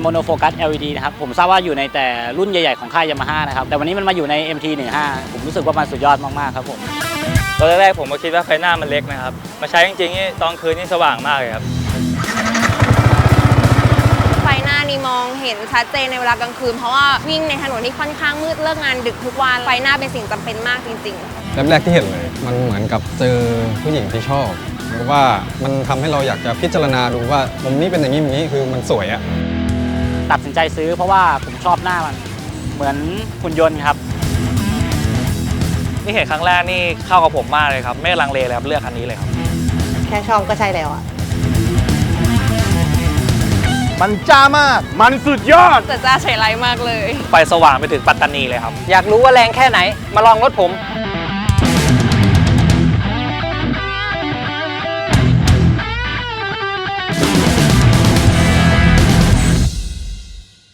โมโนโฟกัส LED นะครับ ผมทราบว่าอยู่ในแต่รุ่นใหญ่ๆของค่ายยามาฮ่านะครับ แต่วันนี้มันมาอยู่ใน MT15 ผมรู้สึกว่ามันสุดยอดมากๆครับผมตอนแรกๆผมก็คิดว่าไฟหน้ามันเล็กนะครับ มาใช้จริงๆนี่ตอนคืนนี่สว่างมากเลยครับ ไฟหน้านี่มองเห็นชัดเจนในเวลากลางคืน เพราะว่าวิ่งในถนนที่ค่อนข้างมืดเลิกงานดึกทุกวัน ไฟหน้าเป็นสิ่งจำเป็นมากจริง ๆ แรกแรกที่เห็นเลยมันเหมือนกับเจอผู้หญิงที่ชอบหรือว่ามันทำให้เราอยากจะพิจารณาดูว่ามุมนี้เป็นอย่างนี้อย่างนี้คือมันสวยอะ ตัดสินใจซื้อเพราะว่าผมชอบหน้ามัน เหมือนหุ่นยนต์ครับ นี่เห็นครั้งแรกนี่เข้ากับผมมากเลยครับ ไม่ลังเลเลยครับเลือกคันนี้เลยครับ แค่ชอบก็ใช่แล้วอะมันจ้ามาก มันสุดยอด แต่จ้าใช้ไรมากเลยไฟสว่างไปถึงปัตตานีเลยครับ อยากรู้ว่าแรงแค่ไหน มาลองรถผม